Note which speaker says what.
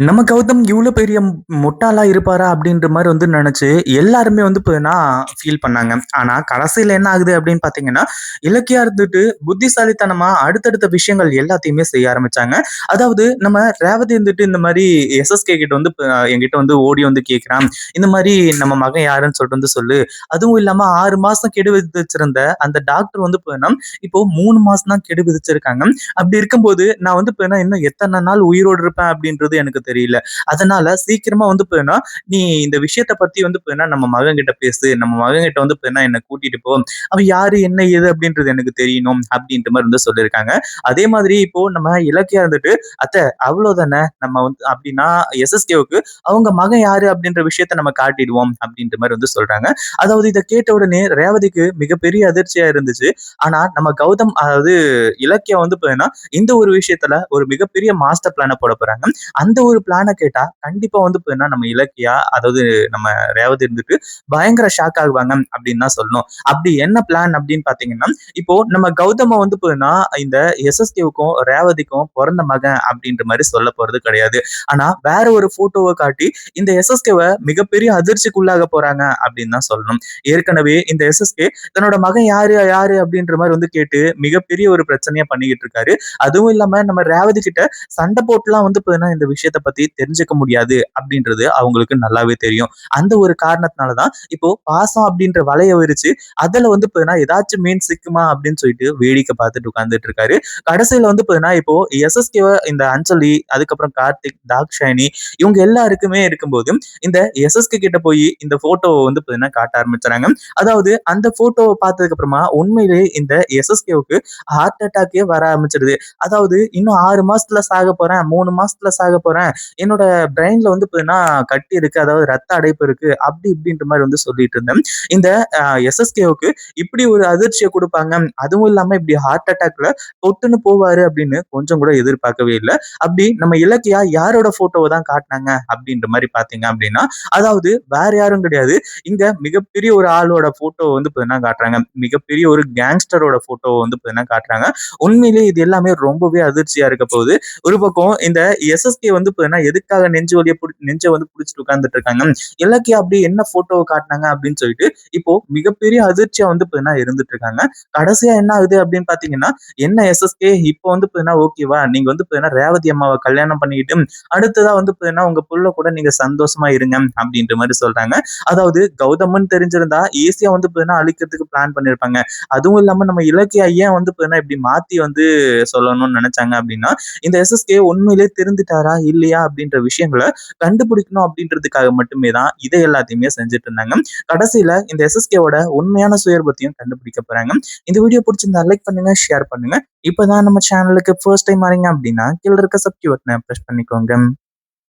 Speaker 1: நம்ம கௌதம் இவ்வளோ பெரிய ம் முட்டாளா இருப்பாரா? அப்படின்ற மாதிரி வந்து நினைச்சு எல்லாருமே வந்து இப்போனா ஃபீல் பண்ணாங்க. ஆனா கடைசியில என்ன ஆகுது அப்படின்னு பார்த்தீங்கன்னா, இலக்கியா இருந்துட்டு புத்திசாலித்தனமா அடுத்தடுத்த விஷயங்கள் எல்லாத்தையுமே செய்ய ஆரம்பிச்சாங்க. அதாவது நம்ம ரேவதி இருந்துட்டு இந்த மாதிரி எஸ்எஸ்கே கிட்ட வந்து என்கிட்ட வந்து ஓடி வந்து கேட்கிறான். இந்த மாதிரி நம்ம மகன் யாருன்னு சொல்லிட்டு வந்து சொல்லு. அதுவும் இல்லாம ஆறு மாசம் கெடு விதிச்சிருந்த அந்த டாக்டர் வந்து போனா இப்போ மூணு மாசம் தான் கெடு விதிச்சிருக்காங்க. அப்படி இருக்கும்போது நான் வந்து போனா இன்னும் எத்தனை நாள் உயிரோடு இருப்பேன் அப்படின்றது எனக்கு தெரியல. அதனால சீக்கிரமா வந்து பார்த்தீங்கன்னா, நீ இந்த விஷயத்த பத்தி வந்து பார்த்தீங்கன்னா, நம்ம மகன்கிட்ட பேசு. நம்ம மகன்கிட்ட வந்து பார்த்தீங்கன்னா, என்ன கூட்டிட்டு போ. அவன் யாரு, என்ன ஏது அப்படின்றது எனக்கு தெரியணும் அப்படின்ற மாதிரி வந்து சொல்லியிருக்காங்க. அதே மாதிரி இப்போ நம்ம இலக்கியா இருந்துட்டு, அத்தை அவ்வளவுதானே நம்ம வந்து அப்படின்னா எஸ்எஸ்கேவுக்கு அவங்க மகன் யாரு அப்படின்ற விஷயத்த நம்ம காட்டிடுவோம் அப்படின்ற மாதிரி வந்து சொல்றாங்க. அதாவது இதை கேட்ட உடனே ரேவதிக்கு மிகப்பெரிய அதிர்ச்சியா இருந்துச்சு. ஆனா நம்ம கௌதம் அதாவது இலக்கியா வந்து போயினா இந்த ஒரு விஷயத்துல ஒரு மிகப்பெரிய மாஸ்டர் பிளான போட போறாங்க. அந்த ஒரு பிளான கேட்டா கண்டிப்பா வந்து நம்ம இலக்கியா அதாவது நம்ம ரேவதி இருந்துட்டு பயங்கர ஷாக் ஆகுவாங்க அப்படின்னு தான் சொல்லணும். அப்படி என்ன பிளான் அப்படின்னு பார்த்தீங்கன்னா, இப்போ நம்ம கௌதம வந்து பார்த்தீங்கன்னா, இந்த எஸ்எஸ்கேவுக்கும் ரேவதிக்கும் பொறந்த மகன் அப்படின்ற மாதிரி சொல்ல போறது கிடையாது. ஆனா வேற ஒரு போட்டோவை காட்டி இந்த எஸ்எஸ்கேவை மிகப்பெரிய அதிர்ச்சிக்குள்ளாக போறாங்க அப்படின்னு தான் சொல்லணும். ஏற்கனவே இந்த எஸ்எஸ்கே தன்னோட மகன் யாரு, யாரு அப்படின்ற மாதிரி வந்து கேட்டு மிகப்பெரிய ஒரு பிரச்சனையா பண்ணிக்கிட்டு இருக்காரு. அதுவும் இல்லாம நம்ம ரேவதி கிட்ட சண்டை போட்டுலாம் வந்து இந்த விஷயத்த பத்தி தெரிஞ்சுக்க முடியாது அப்படின்றது அவங்களுக்கு நல்லாவே தெரியும். அந்த ஒரு காரணத்தினால தான் இப்போ பாசம் அப்படின்ற வலைய விரிச்சு அதுல வந்து பார்த்தீங்கன்னா, ஏதாச்சும் மீன் சிக்குமா அப்படின்னு சொல்லிட்டு வேடிக்கை பார்த்துட்டு உட்கார்ந்துட்டு இருக்காரு. கடைசியில வந்து பார்த்தீங்கன்னா, இப்போ எஸ்எஸ்கேவை இந்த அஞ்சலி, அதுக்கப்புறம் கார்த்திக், தாக்ஷாயணி இவங்க எல்லாருக்குமே இருக்கும்போது, இந்த எஸ்எஸ்கே கிட்ட போய் இந்த போட்டோவை வந்து பார்த்தீங்கன்னா காட்ட ஆரம்பிச்சாங்க அதாவது அந்த போட்டோவை பார்த்ததுக்கு அப்புறமா உண்மையிலேயே இந்த எஸ்எஸ்கேவுக்கு ஹார்ட் அட்டாக்கே வர ஆரம்பிச்சிடுது. அதாவது இன்னும் ஆறு மாசத்துல சாகப் போறேன், மூணு மாசத்துல சாகப் போறேன். என்னோட பிரெயின்ல வந்து பார்த்தீங்கன்னா கட்டி இருக்கு. அதாவது ரத்த அடைப்பு இருக்கு. அப்படி இப்படின்ற மாதிரி வந்து சொல்லிட்டு இருந்தேன். இந்த எஸ்எஸ்கேவுக்கு இப்படி ஒரு அதிர்ச்சியை கொடுப்பாங்க அதுவும் இல்லாம இப்படி ஹார்ட் அட்டாக்ல தொட்டுன்னு போவாரு அப்படின்னு கொஞ்சம் கூட எதிர்பார்க்கவே இல்ல. அப்படி நம்ம இலக்கியா யாரோட போட்டோவை தான் காட்டுனாங்க அப்படின்ற மாதிரி பார்த்தீங்க அப்படின்னா, அதாவது வேற யாரும் கிடையாது. இங்க மிகப்பெரிய ஒரு ஆளோட போட்டோவை வந்து பார்த்தீங்கன்னா காட்டுறாங்க. மிகப்பெரிய ஒரு கேங்ஸ்டரோட போட்டோவை வந்து பார்த்தீங்கன்னா காட்டுறாங்க. உண்மையிலேயே இது எல்லாமே ரொம்பவே அதிர்ச்சியா இருக்க போகுது. ஒரு பக்கம் இந்த எஸ்எஸ்கே வந்து பார்த்தீங்கன்னா, எதுக்காக நெஞ்சு வழியை பிடி நெஞ்ச வந்து பிடிச்சிட்டு உட்காந்துட்டு இருக்காங்க. இலக்கியா அப்படி என்ன போட்டோவை காட்டினாங்க அப்படின்னு சொல்லிட்டு இப்போ மிகப்பெரிய அதிர்ச்சியா வந்து பார்த்தீங்கன்னா இருந்துட்டு இருக்காங்க. கடைசியா என்ன ஆகுது அப்படின்னு பாத்தீங்கன்னா என்ன எஸ்எஸ்கே இப்போ வந்து பார்த்தீங்கன்னா ஓகேவா? நீங்க வந்து பார்த்தீங்கன்னா ரேவதி அம்மாவை கல்யாணம் பண்ணிக்கிட்டு, அடுத்ததா வந்து பார்த்தீங்கன்னா உங்க புள்ள கூட நீங்க சந்தோஷமா இருங்க அப்படின்ற மாதிரி சொல்றாங்க. அதாவது கௌதமன் தெரிஞ்சிருந்தா ஈஸியா வந்து பார்த்தீங்கன்னா அழிக்கிறதுக்கு பிளான் பண்ணிருப்பாங்க அதுவும் இல்லாம நம்ம இலக்கியா ஏன் வந்து பார்த்தீங்கன்னா இப்படி மாத்தி வந்து சொல்லணும்னு நினைச்சாங்க அப்படின்னா, இந்த எஸ்எஸ்கே தெரிந்துட்டாரா இல்லையா இல்லையா? அப்படின்ற விஷயங்கள கண்டுபிடிக்கணும் அப்படின்றதுக்காக மட்டுமே தான் இதை எல்லாத்தையுமே செஞ்சுட்டு இருந்தாங்க. கடைசியில இந்த எஸ்எஸ்கேவோட உண்மையான சுயர்பத்தையும் கண்டுபிடிக்க போறாங்க. இந்த வீடியோ பிடிச்சிருந்தா லைக் பண்ணுங்க, ஷேர் பண்ணுங்க. இப்பதான் நம்ம சேனலுக்கு ஃபர்ஸ்ட் டைம் வரீங்க அப்படின்னா, கீழ இருக்க சப்ஸ்கிரைப் பட்டன பண்ணிக்கோங்க.